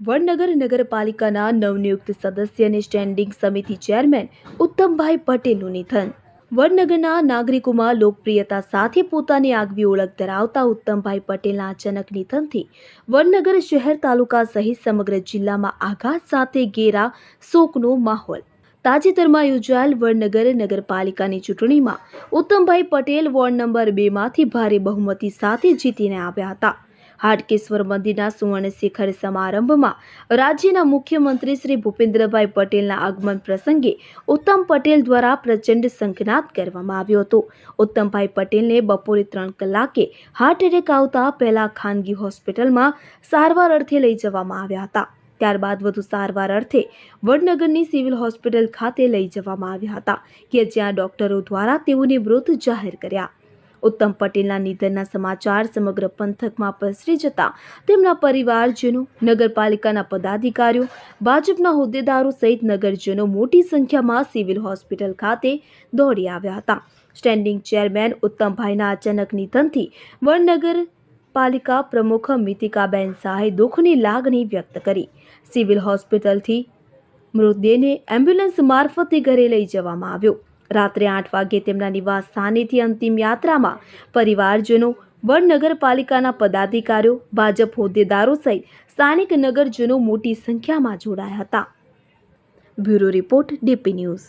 વડનગર નગરપાલિકાના નવનિયુક્ત સદસ્ય અને સ્ટેન્ડિંગ સમિતિ ચેરમેન ઉત્તમભાઈ પટેલનું નિધન. વડનગરના નાગરિકોમાં લોકપ્રિયતા સાથે પોતાની આગવી ઓળખ ધરાવતા ઉત્તમભાઈ પટેલના અચાનક નિધનથી વડનગર શહેર તાલુકા સહિત સમગ્ર જિલ્લામાં આઘાત સાથે ઘેરા શોકનો માહોલ. તાજેતરમાં યોજાયેલ વડનગર નગરપાલિકાની ચૂંટણીમાં ઉત્તમભાઈ પટેલ વોર્ડ નંબર બેમાંથી ભારે બહુમતી સાથે જીતીને આવ્યા હતા. હાટકેશ્વર મંદિરના સુવર્ણ શિખર સમારંભમાં રાજ્યના મુખ્યમંત્રી શ્રી ભૂપેન્દ્રભાઈ પટેલના આગમન પ્રસંગે ઉત્તમ પટેલ દ્વારા પ્રચંડ શંખનાદ કરવામાં આવ્યો હતો. ઉત્તમભાઈ પટેલને બપોરે ત્રણ કલાકે હાર્ટ એટેક આવતા પહેલા ખાનગી હોસ્પિટલમાં સારવાર અર્થે લઈ જવામાં આવ્યા હતા. ત્યારબાદ વધુ સારવાર અર્થે વડનગરની સિવિલ હોસ્પિટલ ખાતે લઈ જવામાં આવ્યા હતા કે જ્યાં ડોક્ટરો દ્વારા તેઓને મૃત જાહેર કર્યા. ઉત્તમ પટેલના નિધનના સમાચાર સમગ્ર પંથકમાં પ્રસરી જતા તેમના પરિવારજનો, નગરપાલિકાના પદાધિકારીઓ, ભાજપના હોદ્દેદારો સહિત નગરજનો મોટી સંખ્યામાં સિવિલ હોસ્પિટલ ખાતે દોડી આવ્યા હતા. સ્ટેન્ડિંગ ચેરમેન ઉત્તમભાઈના અચાનક નિધનથી વડનગર પાલિકા પ્રમુખ મિતિકાબેન શાહે દુઃખની લાગણી વ્યક્ત કરી. સિવિલ હોસ્પિટલથી મૃતદેહને એમ્બ્યુલન્સ મારફતે ઘરે લઈ જવામાં આવ્યો. રાત્રે આઠ વાગ્યે તેમના નિવાસ સ્થાનેથી અંતિમ યાત્રામાં પરિવારજનો વડનગરપાલિકાના પદાધિકારીઓ, ભાજપ હોદ્દેદારો સહિત સ્થાનિક નગરજનો મોટી સંખ્યામાં જોડાયા હતા. Bureau report DP news.